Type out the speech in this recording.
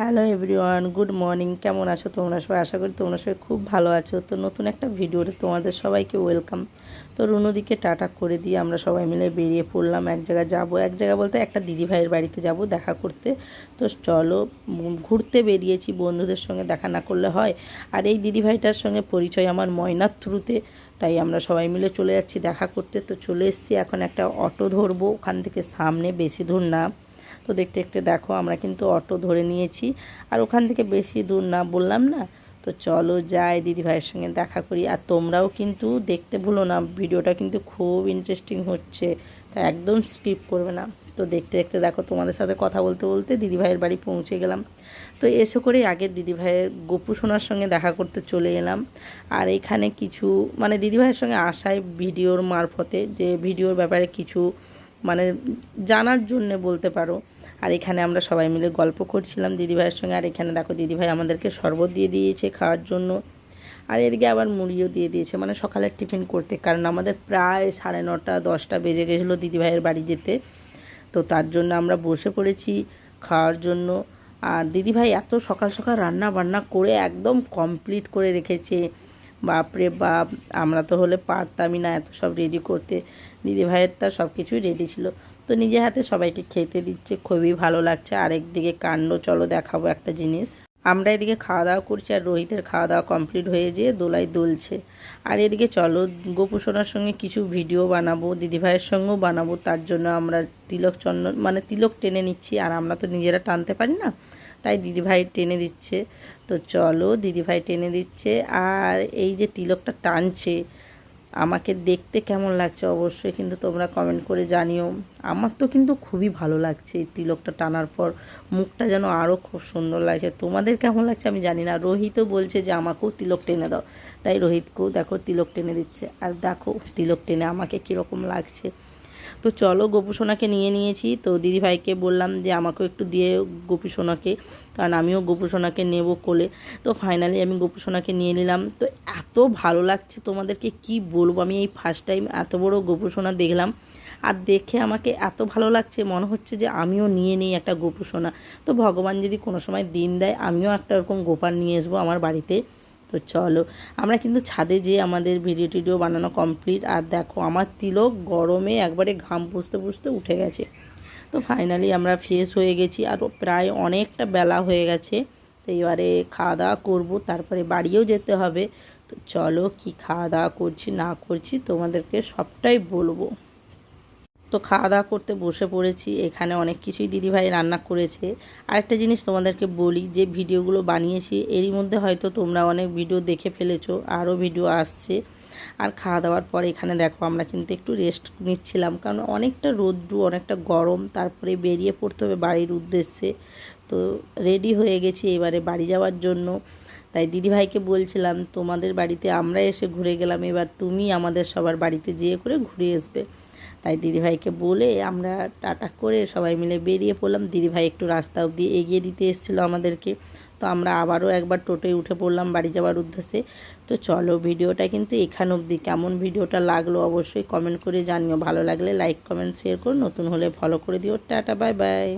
Hello everyone, good morning. কেমন আছো তোমরা সবাই? আশা করি তোমরা সবাই খুব ভালো আছো। তো নতুন একটা ভিডিওতে তোমাদের সবাইকে ওয়েলকাম। তো রুনুদিকে টাটা করে দিয়ে আমরা সবাই মিলে বেরিয়ে পড়লাম এক জায়গায় যাব। এক জায়গা বলতে একটা দিদি ভাইয়ের বাড়িতে যাব দেখা করতে। তো চলো ঘুরতে বেরিয়েছি বন্ধুদের সঙ্গে দেখা না করলে হয়। আর এই দিদি ভাইটার সঙ্গে পরিচয় আমার ময়নার থ্রুতে। তাই আমরা সবাই মিলে চলে যাচ্ছি দেখা করতে। তো চলে এসেছি, এখন একটা অটো ধরবো। ওখান থেকে সামনে বেশি দূর না। তো দেখতে দেখতে দেখো, আমরা কিন্তু অটো ধরে নিয়েছি। আর ওখান থেকে বেশি দূর না, বললাম না? তো চলো যাই দিদি ভাইয়ের সঙ্গে দেখা করি। আর তোমরাও কিন্তু দেখতে ভুলো না, ভিডিওটা কিন্তু খুব ইন্টারেস্টিং হচ্ছে। তা একদম স্কিপ করবে না। তো দেখতে দেখতে দেখো, তোমাদের সাথে কথা বলতে বলতে দিদি ভাইয়ের বাড়ি পৌঁছে গেলাম। তো এসে করেই আগে দিদি ভাইয়ের গোপু সোনার সঙ্গে দেখা করতে চলে এলাম। আর এখানে কিছু মানে দিদি ভাইয়ের সঙ্গে আসায় ভিডিওর মারফতে, যে ভিডিওর ব্যাপারে কিছু মানে জানার জন্য বলতে পারো। আর এখানে আমরা সবাই মিলে গল্প করছিলাম দিদিভাইয়ের সঙ্গে। আর এখানে দেখো দিদিভাই আমাদেরকে শরবত দিয়ে দিয়েছে খাওয়ার জন্য। আর এদিকে আবার মুড়িও দিয়ে দিয়েছে। মানে সকালের টিফিন করতে। কারণ আমাদের প্রায় সাড়ে নটা, দশটা বেজে গেছিল দিদিভাইয়ের বাড়ি যেতে। তো তার জন্য আমরা বসে পড়েছি খাওয়ার জন্য। আর দিদিভাই এত সকাল সকাল রান্না বান্না করে একদম কমপ্লিট করে রেখেছে। বাপরে বাপ, আমরা তো হলে পারতামই না এত সব রেডি করতে। দিদিভাইয়েরটা সব কিছুই রেডি ছিল। তো নিজে হাতে সবাইকে খেতে দিচ্ছে, খুবই ভালো লাগছে। আর একদিকে কাণ্ড, চলো দেখাবো একটা জিনিস। আমরা এদিকে খাওয়া দাওয়া করছি আর রোহিতের খাওয়া দাওয়া কমপ্লিট হয়ে যেয়ে দোলায় দুলছে। আর এদিকে চলো গোপুসোনার সঙ্গে কিছু ভিডিও বানাবো দিদিভাইয়ের সঙ্গেও বানাবো। তার জন্য আমরা তিলক চন্দন মানে তিলক টেনে নিচ্ছি। আর আমরা তো নিজেরা টানতে পারি না। তাই দিদিভাই টেনে দিচ্ছে। তো চলো দিদিভাই টেনে দিচ্ছে। আর এই যে তিলকটা টানছে, আমাকে দেখতে কেমন লাগছে অবশ্যই কিন্তু তোমরা কমেন্ট করে জানিও। আমার তো কিন্তু খুবই ভালো লাগছে এই তিলকটা টানার পর। মুখটা যেন আরও খুব সুন্দর লাগছে। তোমাদের কেমন লাগছে আমি জানি না। রোহিতও বলছে যে, আমাকেও তিলক টেনে দাও। তাই রোহিতকেও দেখো তিলক টেনে দিচ্ছে। আর দেখো তিলক টেনে আমাকে কীরকম লাগছে। তো চলো গোপুসোনাকে নিয়ে নিয়েছি। তো দিদিভাইকে বললাম যে আমাকেও একটু দিয়ে গোপুসোনাকে কারণ আমিও গোপুসোনাকে নেব কোলে। তো ফাইনালি আমি গোপুসোনাকে নিয়ে নিলাম। তো এত ভালো লাগছে তোমাদেরকে, কি বলব? আমি এই ফার্স্ট টাইম এত বড় গোপুসোনা দেখলাম। আর দেখে আমাকে এত ভালো লাগছে, মনে হচ্ছে যে আমিও নিয়ে নিই একটা গোপুসোনা তো ভগবান যদি কোনো সময় দিন দেয়, আমিও একটা ওরকম গোপাল নিয়ে আসব আমার বাড়িতে। তো চলো, আমরা কিন্তু ছাদে যেয়ে আমাদের ভিডিও টিডিও বানানো কমপ্লিট আর দেখো আমার তিলক গরমে একবারে ঘাম পুষতে পুষতে উঠে গেছে। তো ফাইনালি আমরা ফ্রেশ হয়ে গেছি, আর প্রায় অনেকটা বেলা হয়ে গেছে। তো এবারে খাওয়া দাওয়া করব, তারপরে বাড়িও যেতে হবে। তো চলো কি খাওয়া দাওয়া করছি না করছি তোমাদেরকে সবটাই বলব। তো খাওয়া দাওয়া করতে বসে পড়েছি, এখানে অনেক কিছুই দিদিভাই রান্না করেছে। আরেকটা জিনিস তোমাদেরকে বলি, যে ভিডিওগুলো বানিয়েছি, এরই মধ্যে হয়তো তোমরা অনেক ভিডিও দেখে ফেলেছো, আরও ভিডিও আসছে। আর খাওয়া দাওয়ার পর এখানে দেখো, আমরা কিন্তু একটু রেস্ট নিচ্ছিলাম, কারণ অনেকটা রোদ্রু, অনেকটা গরম, তারপরে বেরিয়ে পড়তে হবে বাড়ির উদ্দেশ্যে। তো রেডি হয়ে গেছি এবারে বাড়ি যাওয়ার জন্য। তাই দিদিভাইকে বলছিলাম, তোমাদের বাড়িতে আমরা এসে ঘুরে গেলাম, এবার তুমি আমাদের সবার বাড়িতে যেয়ে করে ঘুরে আসবে। তাই দিদিভাইকে বলে আমরা টাটা করে সবাই মিলে বেরিয়ে পড়লাম। দিদিভাই একটু রাস্তা অবধি এগিয়ে দিতে এসেছিল আমাদেরকে। তো আমরা আবারও একবার টোটোয় উঠে পড়লাম বাড়ি যাওয়ার উদ্দেশ্যে। তো চলো ভিডিওটা কিন্তু এখান অবধি। কেমন ভিডিওটা লাগল অবশ্যই কমেন্ট করে জানিও। ভালো লাগলে লাইক কমেন্ট শেয়ার করো। নতুন হলে ফলো করে দিও। Tata bye bye